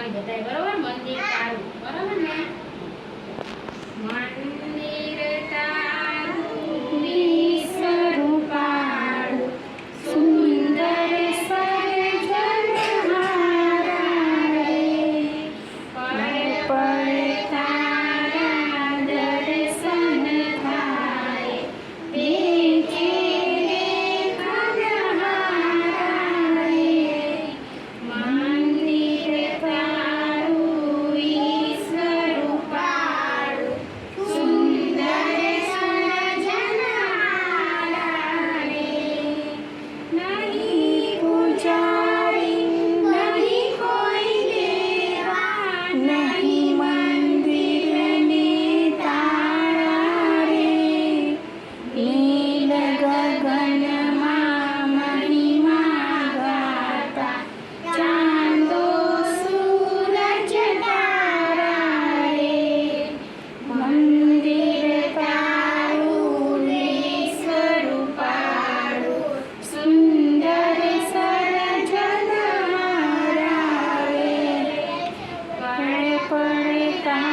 જોડવાની બધાય બરોબર? મંદિર તારું બરોબર ને? ಕಾಣ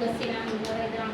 લસ્સીના ગોળેગ્રામ